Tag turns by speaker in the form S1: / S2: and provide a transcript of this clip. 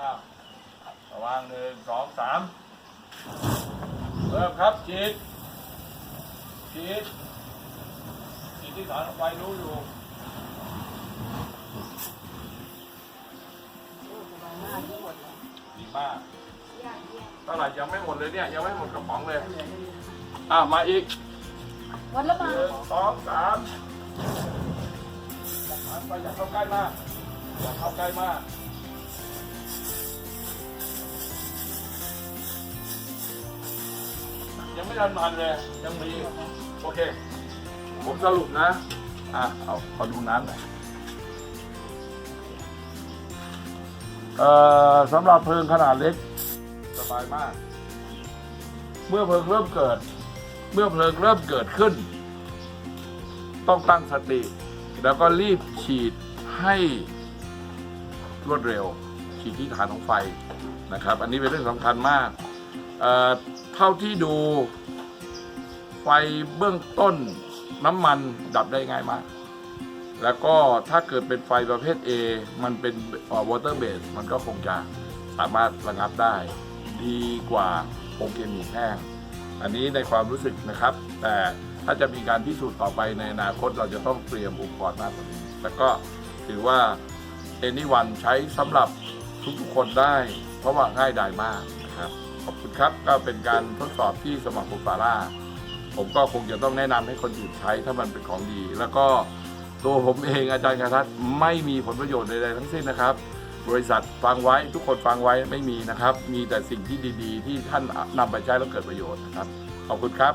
S1: อ้าวระวังหนึ่งสองสามเริ่มครับฉีดฉีดฉีดที่ฐานลงไปรู้อยู่ดีมากเท่าไหร่ยังไม่หมดเลยเนี่ย ยังไม่หมดกระป๋องเลย อะ มาอีก
S2: วัดละ
S1: ห
S2: มา
S1: นึ่งสองสามหันไปอย่าเข้าใกล้มากอย่าเข้าใกล้มาก ยังไม่ทันมันเลย ยังมี โอเค ผมสรุปนะ อะ เอาขอดูน้ำหน่อย เอ่อสำหรับเพลิงขนาดเล็ก สบายมาก เมื่อเพลิงเริ่มเกิด เมื่อเพลิงเริ่มเกิดขึ้น ต้องตั้งสติ แล้วก็รีบฉีดให้รวดเร็ว ฉีดที่ฐานของไฟนะครับ อันนี้เป็นเรื่องสำคัญมากเอ่อ ท่าที่ดูไฟเบื้องต้นน้ำมันดับได้ง่ายมาก แล้วก็ถ้าเกิดเป็นไฟประเภท A มันเป็นเอ่อ water base มันก็คงจะสามารถระงับได้ ดีกว่าโปรเคมีแห้ง อันนี้ในความรู้สึกนะครับ แต่ถ้าจะมีการพิสูจน์ต่อไปในอนาคตเราจะต้องเตรียมอุปกรณ์มากกว่านี้แล้วก็ถือว่า anyone ใช้สำหรับทุกๆคนได้ เพราะว่าง่ายดายมากนะครับ อบคุณครับ ก็เป็นการทดสอบที่สมัคมฟาร่าผมก็คงจะต้องแนะนำให้คนอื่นใช้ถ้ามันเป็นของดี แล้วก็ตัวผมเองอาจารย์คาทัศน์ไม่มีผลประโยชน์ใดๆทั้งสิ้นนะครับ บริษัทฟังไว้ทุกคนฟังไว้ไม่มีนะครับ มีแต่สิ่งที่ดี ๆ ที่ท่านนำไปใช้แล้วเกิดประโยชน์นะครับ ขอบคุณครับ